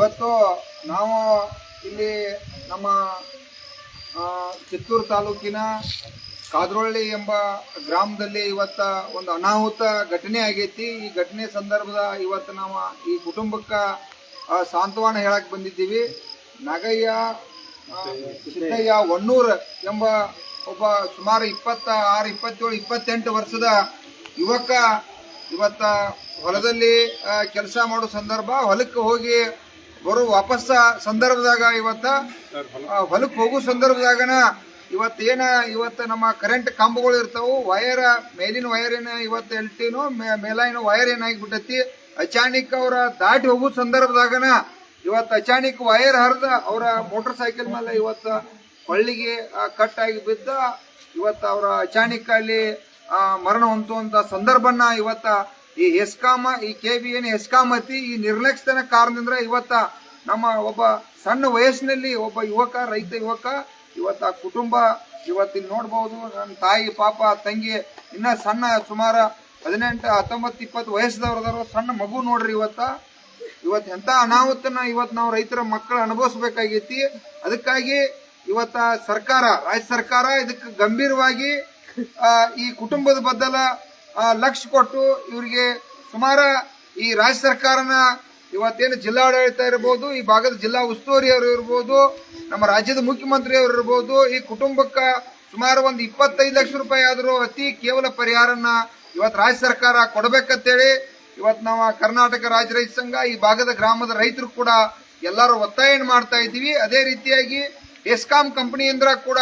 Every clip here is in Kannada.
ಇವತ್ತು ನಾವು ಇಲ್ಲಿ ನಮ್ಮ ಚಿತ್ತೂರು ತಾಲೂಕಿನ ಕಾದ್ರೊಳ್ಳಿ ಎಂಬ ಗ್ರಾಮದಲ್ಲಿ ಇವತ್ತ ಒಂದು ಅನಾಹುತ ಘಟನೆ ಆಗೈತಿ. ಈ ಘಟನೆ ಸಂದರ್ಭದ ಇವತ್ತು ನಾವು ಈ ಕುಟುಂಬಕ್ಕೆ ಸಾಂತ್ವನ ಹೇಳಕ್ ಬಂದಿದ್ದೀವಿ. ನಾಗಯ್ಯ ಸಿದ್ದಯ್ಯ ಒಣ್ಣೂರ್ ಎಂಬ ಒಬ್ಬ ಸುಮಾರು ಇಪ್ಪತ್ತ ಆರು, ಇಪ್ಪತ್ತೇಳು, ಇಪ್ಪತ್ತೆಂಟು ವರ್ಷದ ಯುವಕ ಇವತ್ತ ಹೊಲದಲ್ಲಿ ಕೆಲಸ ಮಾಡೋ ಸಂದರ್ಭ ಹೊಲಕ್ಕೆ ಹೋಗಿ ಬರೋ ವಾಪಸ್ ಸಂದರ್ಭದಾಗ ಇವತ್ತ ಹೊಲಕ್ಕೆ ಹೋಗೋ ಸಂದರ್ಭದಾಗನ ಇವತ್ತೇನ ಇವತ್ತು ನಮ್ಮ ಕರೆಂಟ್ ಕಂಬಗಳು ಇರ್ತಾವು ವಯರ್ ಮೇಲಿನ ವಯರ್ ಏನ ಇವತ್ತು ಎಲ್ಟಿನೋ ಮೇಲಿನ ವೈರ್ ಏನಾಗ್ಬಿಟ್ಟತಿ ಅಚಾನಕ್ ಅವರ ದಾಟಿ ಹೋಗೋ ಸಂದರ್ಭದಾಗನ ಇವತ್ತು ಅಚಾನಕ್ ವೈರ್ ಹರಿದ ಅವರ ಮೋಟರ್ ಸೈಕಲ್ ಮೇಲೆ ಇವತ್ತು ಹೊಳ್ಳಿಗೆ ಆಗಿ ಬಿದ್ದ ಇವತ್ತು ಅವರ ಅಚಾನಕ್ ಅಲ್ಲಿ ಮರಣ ಹೊಂದುವಂತ ಸಂದರ್ಭನ ಇವತ್ತ ಈ ಎಸ್ಕಾಮ, ಈ ಕೆ ಬಿ ಏನು ಎಸ್ಕಾಮತಿ ಈ ನಿರ್ಲಕ್ಷ್ಯನ ಕಾರಣದಿಂದ ಇವತ್ತ ನಮ್ಮ ಒಬ್ಬ ಸಣ್ಣ ವಯಸ್ಸಿನಲ್ಲಿ ಒಬ್ಬ ಯುವಕ, ರೈತ ಯುವಕ, ಇವತ್ತ ಕುಟುಂಬ ಇವತ್ತಿನ ನೋಡ್ಬೋದು. ನನ್ನ ತಾಯಿ, ಪಾಪ, ತಂಗಿ, ಇನ್ನ ಸಣ್ಣ ಸುಮಾರ ಹದಿನೆಂಟು, ಹತ್ತೊಂಬತ್ತು, ಇಪ್ಪತ್ತು ವಯಸ್ಸದವ್ರದವ್ರು ಸಣ್ಣ ಮಗು ನೋಡ್ರಿ ಇವತ್ತ. ಇವತ್ತು ಎಂಥ ಅನಾಹುತನ ಇವತ್ತು ನಾವು ರೈತರ ಮಕ್ಕಳು ಅನುಭವಿಸ್ಬೇಕಾಗೈತಿ. ಅದಕ್ಕಾಗಿ ಇವತ್ತ ಸರ್ಕಾರ, ರಾಜ್ಯ ಸರ್ಕಾರ ಇದಕ್ಕೆ ಗಂಭೀರವಾಗಿ ಈ ಕುಟುಂಬದ ಬದಲ ಆ, ಲಕ್ಷ್ಯ ಕೊಟ್ಟು ಇವರಿಗೆ ಸುಮಾರು ಈ ರಾಜ್ಯ ಸರ್ಕಾರನ ಇವತ್ತೇನು ಜಿಲ್ಲಾಡಳಿತ ಇರ್ಬೋದು ಈ ಭಾಗದ ಜಿಲ್ಲಾ ಉಸ್ತುವಾರಿ ಅವರು ಇರ್ಬೋದು ನಮ್ಮ ರಾಜ್ಯದ ಮುಖ್ಯಮಂತ್ರಿ ಅವರು ಇರ್ಬೋದು ಈ ಕುಟುಂಬಕ್ಕೆ ಸುಮಾರು ಒಂದು ಇಪ್ಪತ್ತೈದು ಲಕ್ಷ ರೂಪಾಯಿ ಆದರೂ ಅತಿ ಕೇವಲ ಪರಿಹಾರನ ಇವತ್ತು ರಾಜ್ಯ ಸರ್ಕಾರ ಕೊಡಬೇಕಂತೇಳಿ ಇವತ್ತು ನಾವು ಕರ್ನಾಟಕ ರಾಜ್ಯ ರೈತ ಸಂಘ ಈ ಭಾಗದ ಗ್ರಾಮದ ರೈತರು ಕೂಡ ಎಲ್ಲರೂ ಒತ್ತಾಯ ಮಾಡ್ತಾ ಇದ್ದೀವಿ. ಅದೇ ರೀತಿಯಾಗಿ ಎಸ್ಕಾಂ ಕಂಪನಿಯಿಂದ ಕೂಡ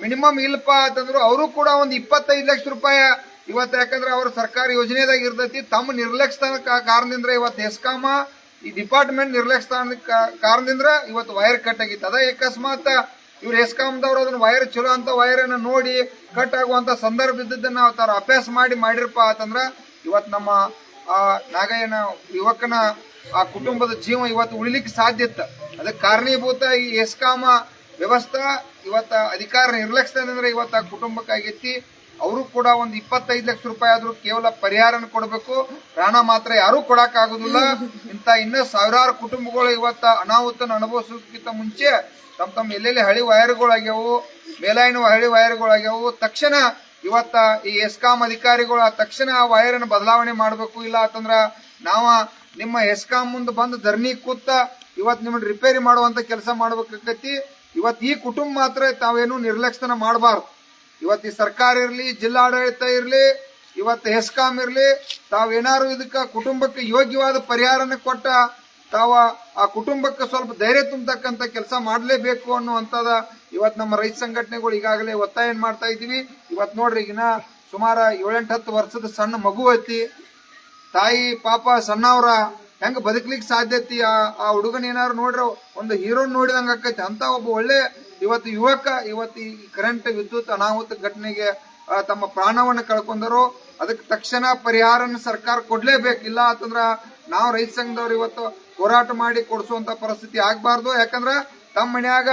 ಮಿನಿಮಮ್ ಇಲ್ಲಪ್ಪ ಅಂತಂದ್ರು ಅವರು ಕೂಡ ಒಂದು ಇಪ್ಪತ್ತೈದು ಲಕ್ಷ ರೂಪಾಯಿ ಇವತ್ತು ಯಾಕಂದ್ರೆ ಅವರು ಸರ್ಕಾರಿ ಯೋಜನೆದಾಗ ಇರ್ತೈತಿ, ತಮ್ಮ ನಿರ್ಲಕ್ಷ್ಯ ಕಾರಣದಿಂದ ಇವತ್ತು ಎಸ್ಕಾಮ ಈ ಡಿಪಾರ್ಟ್ಮೆಂಟ್ ನಿರ್ಲಕ್ಷ್ಯ ಕಾರಣದಿಂದ ಇವತ್ತು ವೈರ್ ಕಟ್ ಆಗಿತ್ತು. ಅದ ಅಕಸ್ಮಾತ್ ಇವ್ರು ಎಸ್ಕಾಮ್ದವ್ರು ಅದನ್ನ ವೈರ್ ಚಲೋ ಅಂತ ವೈರ್ ಅನ್ನ ನೋಡಿ ಕಟ್ ಆಗುವಂತ ಸಂದರ್ಭ ಇದ್ದದನ್ನ ತಾರ ಅಭ್ಯಾಸ ಮಾಡಿ ಮಾಡಿರಪ್ಪ ಅಂತಂದ್ರ ಇವತ್ತು ನಮ್ಮ, ಆ, ನಾಗಯ್ಯನ ಯುವಕನ, ಆ ಕುಟುಂಬದ ಜೀವ ಇವತ್ತು ಉಳಿಲಿಕ್ಕೆ ಸಾಧ್ಯ ಇತ್ತು. ಅದಕ್ಕೆ ಕಾರಣೀಭೂತ ಈ ಎಸ್ಕಾಮ ವ್ಯವಸ್ಥೆ ಇವತ್ತ ಅಧಿಕಾರ ನಿರ್ಲಕ್ಷ್ಯದಿಂದ ಇವತ್ತು ಆ ಕುಟುಂಬಕ್ಕಾಗೈತಿ. ಅವರು ಕೂಡ ಒಂದು ಇಪ್ಪತ್ತೈದು ಲಕ್ಷ ರೂಪಾಯಿ ಆದ್ರೂ ಕೇವಲ ಪರಿಹಾರನ ಕೊಡಬೇಕು. ಪ್ರಾಣ ಮಾತ್ರ ಯಾರೂ ಆಗುದಿಲ್ಲ ಇಂತ ಇನ್ನ ಸಾವಿರಾರು ಕುಟುಂಬಗಳು ಇವತ್ತ ಅನಾಹುತನ ಅನುಭವಿಸೋದಕ್ಕಿಂತ ಮುಂಚೆ ತಮ್ಮ ತಮ್ಮ ಎಲ್ಲೆಲ್ಲಿ ಹಳಿ ವೈರ್ಗಳಾಗ್ಯಾವು, ಮೇಲಾಯಿನ ಹಳಿ ವೈರ್ಗಳಾಗ್ಯಾವು, ತಕ್ಷಣ ಇವತ್ತ ಈ ಎಸ್ಕಾಂ ಅಧಿಕಾರಿಗಳು ತಕ್ಷಣ ಆ ವೈರ್ ಅನ್ನು ಬದಲಾವಣೆ ಮಾಡಬೇಕು. ಇಲ್ಲ ಅಂತಂದ್ರ ನಾವ ನಿಮ್ಮ ಎಸ್ಕಾಂ ಮುಂದೆ ಬಂದು ಧರಣಿ ಕೂತ ಇವತ್ ನಿಮ್ಮನ್ನ ರಿಪೇರಿ ಮಾಡುವಂತ ಕೆಲಸ ಮಾಡ್ಬೇಕಾಕತಿ ಇವತ್ ಈ ಕುಟುಂಬ ಮಾತ್ರ ತಾವೇನು ನಿರ್ಲಕ್ಷ್ಯನ ಮಾಡಬಾರ್ದು. ಇವತ್ತು ಈ ಸರ್ಕಾರ ಇರಲಿ, ಜಿಲ್ಲಾಡಳಿತ ಇರಲಿ, ಇವತ್ತು ಹೆಸ್ಕಾಂ ಇರಲಿ, ತಾವೇನಾರು ಇದಕ್ಕೆ ಕುಟುಂಬಕ್ಕೆ ಯೋಗ್ಯವಾದ ಪರಿಹಾರನ ಕೊಟ್ಟ ತಾವ ಆ ಕುಟುಂಬಕ್ಕೆ ಸ್ವಲ್ಪ ಧೈರ್ಯ ತುಂಬತಕ್ಕಂತ ಕೆಲಸ ಮಾಡಲೇಬೇಕು ಅನ್ನುವಂಥದ ಇವತ್ತು ನಮ್ಮ ರೈತ ಸಂಘಟನೆಗಳು ಈಗಾಗಲೇ ಒತ್ತಾಯ ಮಾಡ್ತಾ ಇದ್ದೀವಿ. ಇವತ್ತು ನೋಡ್ರಿ ಈಗಿನ ಸುಮಾರು ಏಳೆಂಟು ಹತ್ತು ವರ್ಷದ ಸಣ್ಣ ಮಗು ಐತಿ. ತಾಯಿ, ಪಾಪ, ಸಣ್ಣವ್ರ ಹೆಂಗೆ ಬದುಕಲಿಕ್ಕೆ ಸಾಧ್ಯತಿ? ಆ ಆ ಹುಡುಗನ ಏನಾದ್ರು ನೋಡ್ರಿ ಒಂದು ಹೀರೋನ್ ನೋಡಿದಂಗೆ ಆಕೈತಿ. ಅಂತ ಒಬ್ಬ ಒಳ್ಳೆ ಇವತ್ತು ಯುವಕ, ಇವತ್ತು ಈ ಕರೆಂಟ್ ವಿದ್ಯುತ್ ಅನಾಹುತ ಘಟನೆಗೆ ತಮ್ಮ ಪ್ರಾಣವನ್ನು ಕಳ್ಕೊಂಡರು. ಅದಕ್ಕೆ ತಕ್ಷಣ ಪರಿಹಾರನ ಸರ್ಕಾರ ಕೊಡ್ಲೇಬೇಕು. ಇಲ್ಲ ಅಂತಂದ್ರ ನಾವು ರೈತ ಸಂಘದವ್ರು ಇವತ್ತು ಹೋರಾಟ ಮಾಡಿ ಕೊಡಿಸುವಂತ ಪರಿಸ್ಥಿತಿ ಆಗ್ಬಾರ್ದು. ಯಾಕಂದ್ರೆ ತಮ್ಮ ಮನ್ಯಾಗ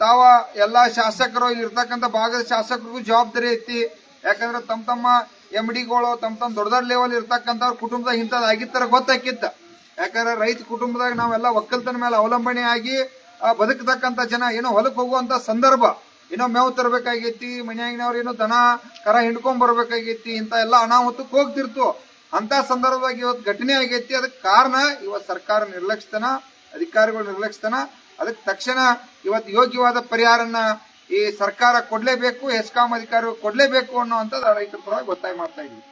ತಾವ ಎಲ್ಲಾ ಶಾಸಕರು ಇರ್ತಕ್ಕಂಥ ಭಾಗದ ಶಾಸಕರಿಗೂ ಜವಾಬ್ದಾರಿ ಐತಿ. ಯಾಕಂದ್ರೆ ತಮ್ಮ ತಮ್ಮ ಎಂ ಡಿಗಳು ತಮ್ಮ ತಮ್ಮ ದೊಡ್ಡ ದೊಡ್ಡ ಲೆವೆಲ್ ಇರ್ತಕ್ಕಂಥವ್ರ ಕುಟುಂಬದಾಗ ಇಂಥದ್ದು ಆಗಿತ್ತರ ಗೊತ್ತಾಕಿತ್ತ. ಯಾಕಂದ್ರೆ ರೈತ ಕುಟುಂಬದಾಗ ನಾವೆಲ್ಲ ಒಕ್ಕಲ್ತನ ಮೇಲೆ ಅವಲಂಬನೆ ಆಗಿ ಆ, ಬದುಕತಕ್ಕಂಥ ಜನ ಏನೋ ಹೊಲಕ್ಕೆ ಹೋಗುವಂತ ಸಂದರ್ಭ ಏನೋ ಮೇವು ತರಬೇಕಾಗೈತಿ ಮನ್ಯಾಗಿನವ್ರು ಏನೋ ದನ ಕರ ಹಿಂಡ್ಕೊಂಡ್ ಬರ್ಬೇಕಾಗೈತಿ ಇಂತ ಎಲ್ಲ ಅನಾಹುತಕ್ಕೆ ಹೋಗ್ತಿರ್ತು. ಅಂತ ಸಂದರ್ಭದಾಗ ಇವತ್ತು ಘಟನೆ ಆಗೈತಿ. ಅದಕ್ಕೆ ಕಾರಣ ಇವತ್ತು ಸರ್ಕಾರ ನಿರ್ಲಕ್ಷ್ಯತನ ಅಧಿಕಾರಿಗಳು ನಿರ್ಲಕ್ಷ್ಯತನ ಅದಕ್ಕೆ ತಕ್ಷಣ ಇವತ್ತು ಯೋಗ್ಯವಾದ ಪರಿಹಾರನ ಈ ಸರ್ಕಾರ ಕೊಡ್ಲೇಬೇಕು ಎಸ್ಕಾಂ ಅಧಿಕಾರಿಗಳು ಕೊಡ್ಲೇಬೇಕು ಅನ್ನುವಂಥದ್ದು ರೈತರ ಪರವಾಗಿ ಒತ್ತಾಯ ಮಾಡ್ತಾ ಇದ್ವಿ